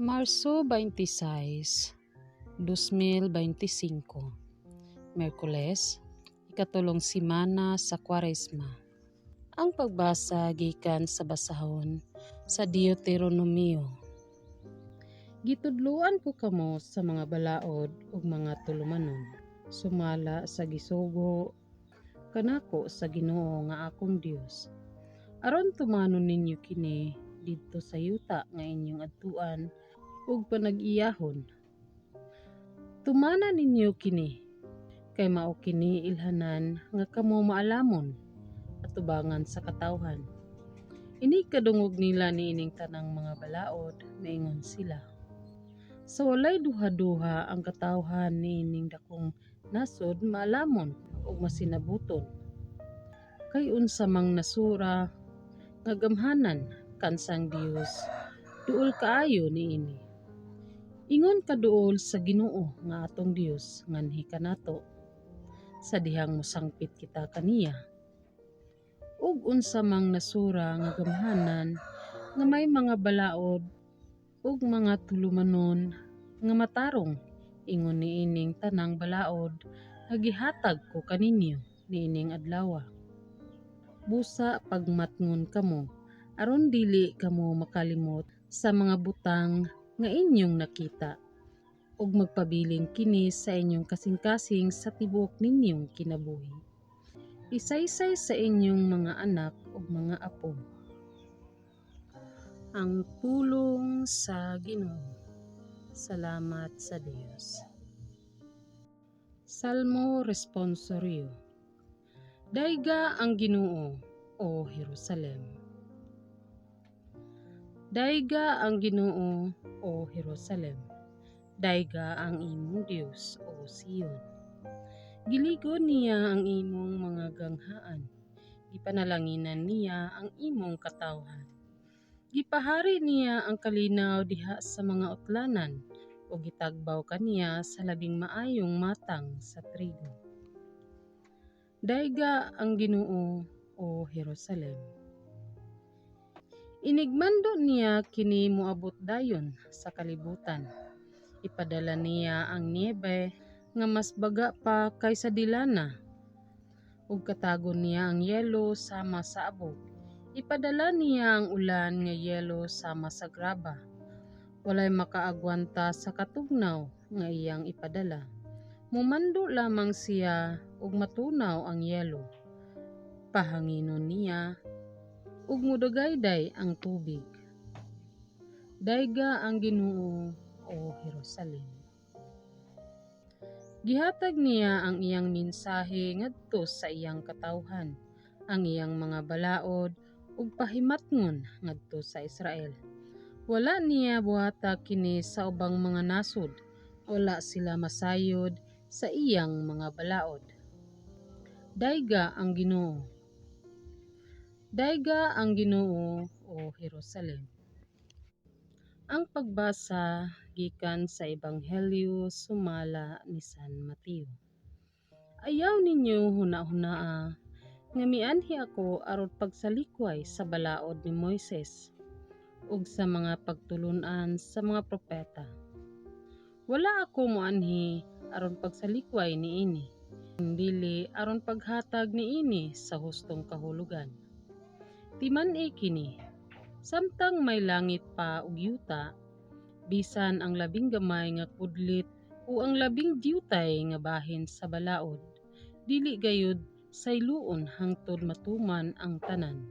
Marso 26, 2025 Merkules, ikatulong simana sa Kwaresma. Ang pagbasa gikan sa basahon sa Deuteronomio. Gitudluan ko kamo sa mga balaod ug mga tulumanon, sumala sa gisugo kanako sa Ginoo nga akong Dios. Aron tumanon ninyo kini didto sa yuta nga inyong adtuan ug panag-iyahon. Tumana ninyo kini kay mao kini ilhanan nga kamo maalamon at tubangan sa katawhan. Ini kadungog nila niining tanang mga balaod maingon sila. Sa walay duha-duha ang katawhan niining dakong nasod maalamon ug masinabuton. Kay unsa mang nasura nga gamhanan kansang Dios duol kaayo niini. Ingon kaduol sa Ginoo nga atong Dios nganhi kanato sa dihang musangpit kita kaniya. Ug unsa mang nasura nga gamhanan nga may mga balaod ug mga tulumanon nga matarong ingon niining tanang balaod nga gihatag ko kaninyo niining adlaw. Busa pagmatngon kamo aron dili kamo makalimot sa mga butang nga inyong nakita ug magpabiling kini sa inyong kasing-kasing sa tibuok ninyong kinabuhi. Isaysay sa inyong mga anak ug mga apo. Ang pulong sa Ginoo. Salamat sa Dios. Salmo Responsorio Daiga ang Ginoo, o Jerusalem. Daiga ang Ginoo, o Jerusalem. Daiga ang imong Dios, o Sion. Giligon niya ang imong mga ganghaan. Gipanalanginan niya ang imong katawhan. Gipahari niya ang kalinaw diha sa mga utlanan o gitagbaw kaniya sa labing maayong matang sa trigo. Daiga ang Ginoo, o Jerusalem. Inigmando niya kini moabot dayon sa kalibutan. Ipadala niya ang niebe nga mas baga pa kaysa dilana. Ug katagon niya ang yelo sama sa abog. Ipadala niya ang ulan nga yelo sama sa graba. Walay makaagwanta sa katugnaw nga iyang ipadala. Mumando lamang siya ug matunaw ang yelo. Pahanginon niya ug mudagayday ang tubig. Dayga ang Ginoo o Jerusalem. Gihatag niya ang iyang mensahe ngadto sa iyang katawhan, ang iyang mga balaod ug pahimatngon ngadto sa Israel. Wala niya buhata kini sa ubang mga nasod, wala sila masayod sa iyang mga balaod. Dayga ang Ginoo Daiga ang Ginoo o Jerusalem. Ang pagbasa gikan sa Ebanghelyo sumala ni San Mateo. Ayaw ninyo huna-hunaa nga mianhi ako aron pagsalikway sa balaod ni Moises ug sa mga pagtulunan sa mga propeta. Wala ako moanhi aron pagsalikway niini, dili aron paghatag niini sa hustong kahulugan. Timan kini, samtang may langit pa ug yuta, bisan ang labing gamay nga kudlit o ang labing diutay nga bahin sa balaod, dili gayud sayloon hangtod matuman ang tanan.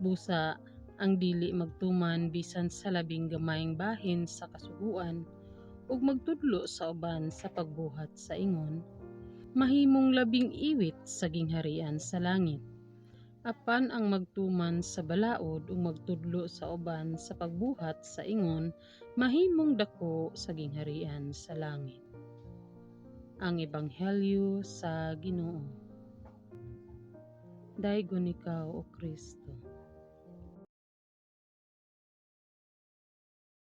Busa ang dili magtuman bisan sa labing gamayng bahin sa kasuguan ug magtudlo sa uban sa pagbuhat sa ingon, mahimong labing iwit sa gingharian sa langit apan ang magtuman sa balaod ug magtudlo sa uban sa pagbuhat sa ingon mahimong dako sa gingharian sa langit. Ang ebanghelyo sa Ginoo. Daygon ikaw o Kristo.